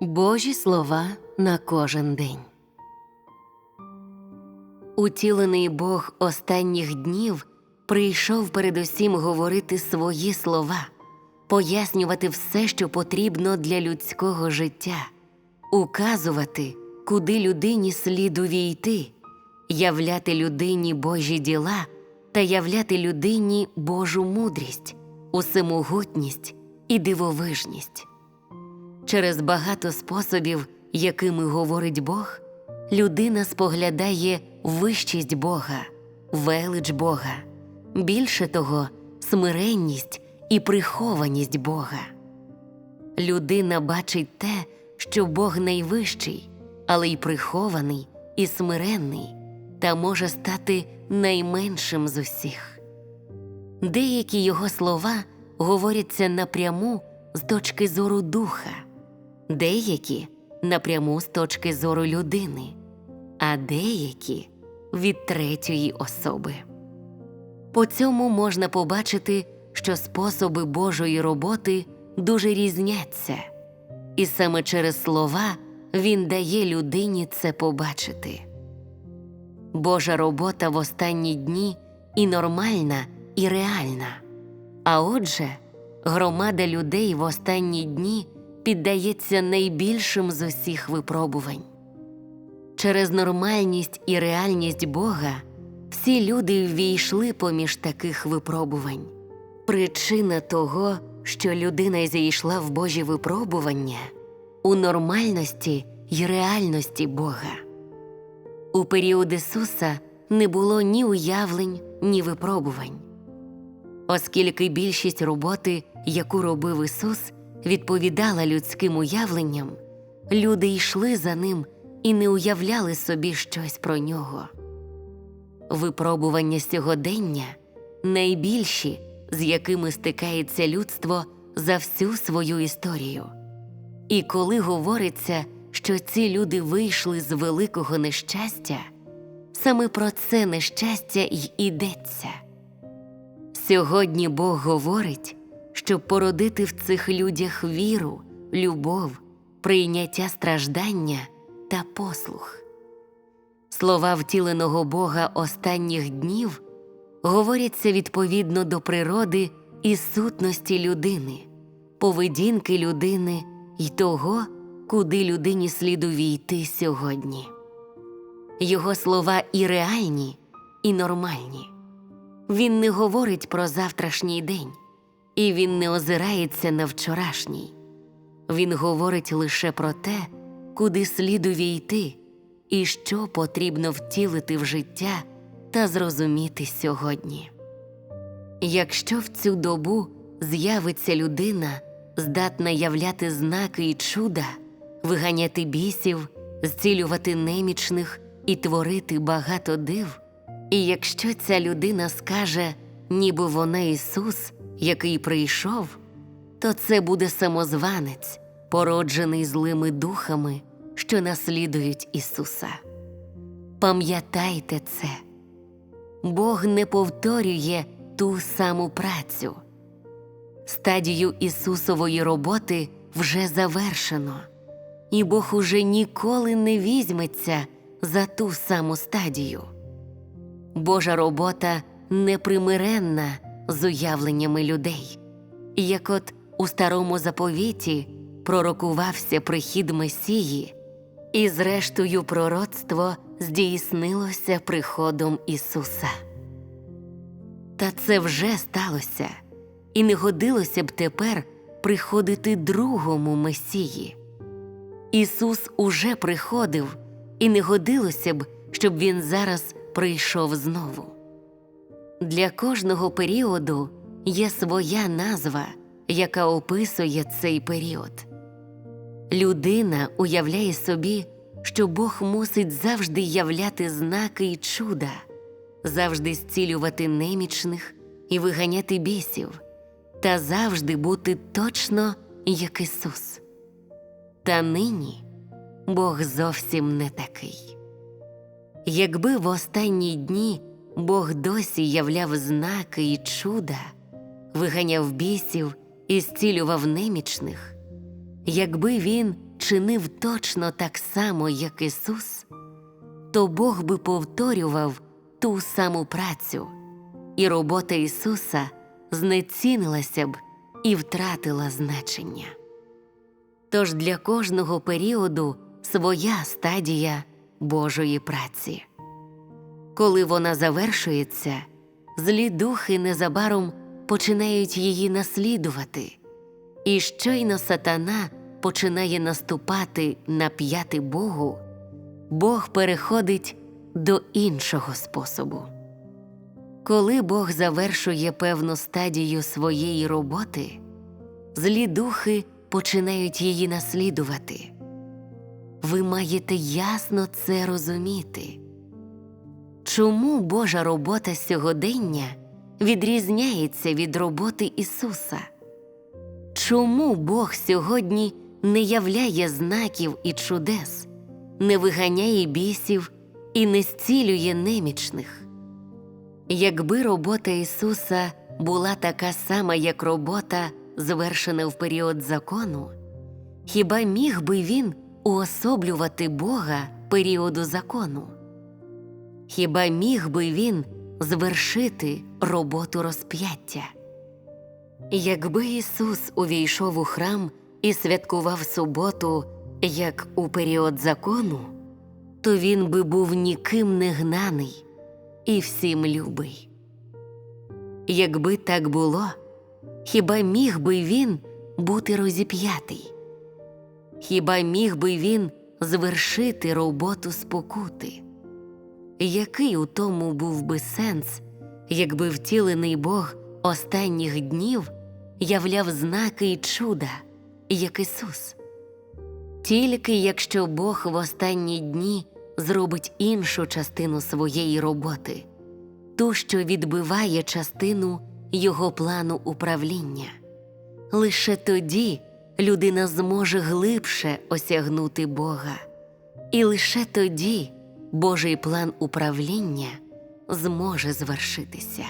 Божі слова на кожен день. Утілений Бог останніх днів прийшов передусім говорити свої слова, пояснювати все, що потрібно для людського життя, указувати, куди людині слід увійти, являти людині Божі діла та являти людині Божу мудрість, усемогутність і дивовижність. Через багато способів, якими говорить Бог, людина споглядає вищість Бога, велич Бога, більше того, смиренність і прихованість Бога. Людина бачить те, що Бог найвищий, але й прихований і смиренний, та може стати найменшим з усіх. Деякі його слова говоряться напряму з точки зору духа, деякі напряму з точки зору людини, а деякі від третьої особи. По цьому можна побачити, що способи Божої роботи дуже різняться, і саме через слова він дає людині це побачити. Божа робота в останні дні і нормальна, і реальна. А отже, громада людей в останні дні піддається найбільшим з усіх випробувань. Через нормальність і реальність Бога всі люди ввійшли поміж таких випробувань. Причина того, що людина зійшла в Божі випробування у нормальності й реальності Бога. У період Ісуса не було ні уявлень, ні випробувань. Оскільки більшість роботи, яку робив Ісус, відповідала людським уявленням, люди йшли за ним і не уявляли собі щось про нього. Випробування сьогодення найбільші, з якими стикається людство за всю свою історію. І коли говориться, що ці люди вийшли з великого нещастя, саме про це нещастя й ідеться. Сьогодні Бог говорить, щоб породити в цих людях віру, любов, прийняття страждання та послух. Слова втіленого Бога останніх днів говоряться відповідно до природи і сутності людини, поведінки людини і того, куди людині слід увійти сьогодні. Його слова і реальні, і нормальні. Він не говорить про завтрашній день, і він не озирається на вчорашній. Він говорить лише про те, куди слід увійти і що потрібно втілити в життя та зрозуміти сьогодні. Якщо в цю добу з'явиться людина, здатна являти знаки і чуда, виганяти бісів, зцілювати немічних і творити багато див, і якщо ця людина скаже, ніби вона Ісус, який прийшов, то це буде самозванець, породжений злими духами, що наслідують Ісуса. Пам'ятайте це, Бог не повторює ту саму працю. Стадію Ісусової роботи вже завершено, і Бог уже ніколи не візьметься за ту саму стадію. Божа робота непримиренна з уявленнями людей, як от у старому заповіті пророкувався прихід Месії, і, зрештою, пророцтво здійснилося приходом Ісуса. Та це вже сталося, і не годилося б тепер приходити другому Месії. Ісус уже приходив, і не годилося б, щоб Він зараз прийшов знову. Для кожного періоду є своя назва, яка описує цей період. Людина уявляє собі, що Бог мусить завжди являти знаки й чуда, завжди зцілювати немічних і виганяти бісів, та завжди бути точно як Ісус. Та нині Бог зовсім не такий. Якби в останні дні Бог досі являв знаки і чуда, виганяв бісів і зцілював немічних, якби він вчинив точно так само, як Ісус, то Бог би повторював ту саму працю, і робота Ісуса знецінилася б і втратила значення. Тож для кожного періоду своя стадія Божої праці. Коли вона завершується, злі духи незабаром починають її наслідувати, і щойно сатана починає наступати на п'яти Богу, Бог переходить до іншого способу. Коли Бог завершує певну стадію своєї роботи, злі духи починають її наслідувати. Ви маєте ясно це розуміти. Чому Божа робота сьогодення відрізняється від роботи Ісуса? Чому Бог сьогодні не являє знаків і чудес, не виганяє бісів і не зцілює немічних? Якби робота Ісуса була така сама, як робота, звершена в період закону, хіба міг би він уособлювати Бога періоду закону? Хіба міг би він звершити роботу розп'яття? Якби Ісус увійшов у храм і святкував суботу, як у період закону, то він би був ніким не гнаний і всім любий. Якби так було, хіба міг би він бути розіп'ятий? Хіба міг би він звершити роботу спокути? Який у тому був би сенс, якби втілений Бог останніх днів являв знаки й чуда, як Ісус? Тільки якщо Бог в останні дні зробить іншу частину своєї роботи, ту, що відбиває частину Його плану управління, лише тоді людина зможе глибше осягнути Бога, і лише тоді Божий план управління зможе звершитися.